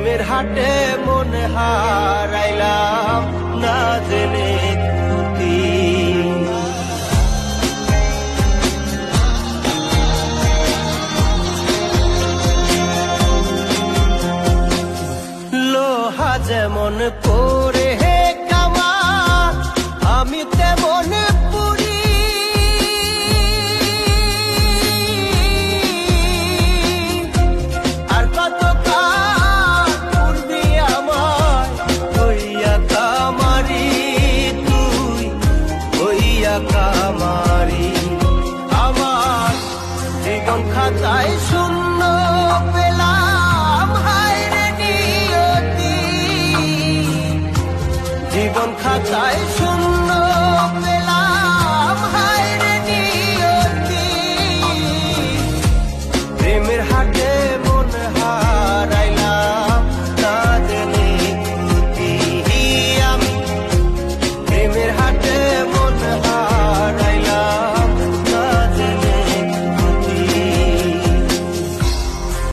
প্রেমের হাটে মন হারাইলাম না জেনে লোহা যেমন পরে হায় শূন্য পেলাম হায় রে জীবন খাতায়